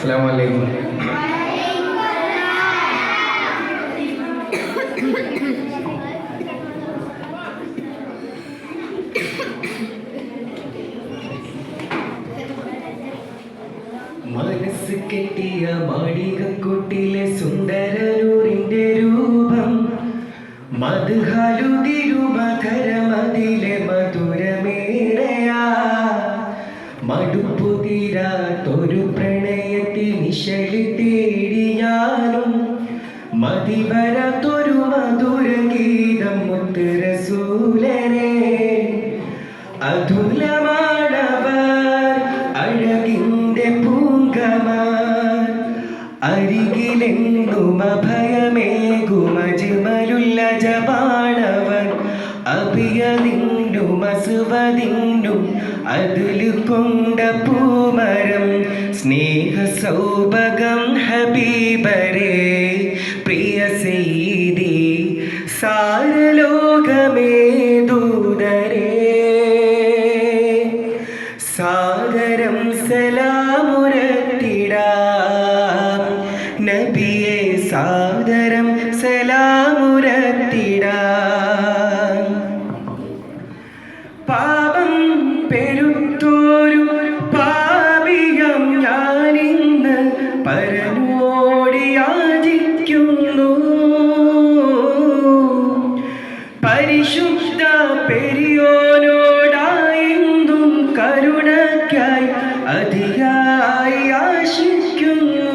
അസ്സാം വലൈക്കും മനസ്സ് കെട്ടിയ മാളികക്കുട്ടിലെ സുന്ദരൂരിന്റെ രൂപം. മധുഹലുതിരുമധരമതിലെ മധുരമേറയാ. മടുപ്പുതിരാത്തൊരു പ്രണയത്തിൽ നിശലി തേടി ഞാനും മതിവരാത്തൊരു മധുര ഗീതം മുത്തുരസൂലരെ അതുലമാണവർ അഴകിന്റെ പൂങ്കമാർ അരികിലെങ്ങും അഭയമേകുമജിമലുള്ള ജപാണവർ അഭിയതിന്നും അസുവതിന്നും അതിലു കൊണ്ട പൂമരം സ്നേഹ സൗഭകം ഹബീബരേ. പ്രിയ സെയ്തി സാരലോകമേ ദൂതരേ. സാഗരം സലാമുരത്തിടാം നബിയെ സാദരം സലാമുരത്തിടാം പരനോടി യാചിക്കുന്നു പരിശുദ്ധ പെരിയോനോടായെന്നും കരുണയ്ക്കായി അതിയായി ആശിക്കുന്നു.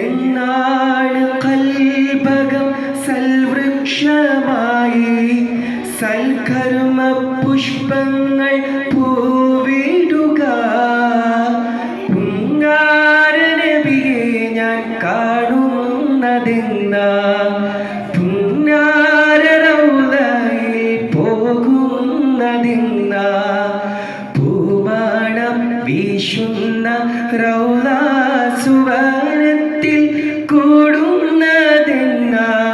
എന്നാണ് കൽഭകം സൽവൃക്ഷമായി സൽകർമ്മ പുഷ്പങ്ങൾ പൂവിടുക കാണുന്നതെന്ന പുന്നാരൗലയിൽ പോകുന്നതെന്ന പൂമാണം വീശുന്ന റൗല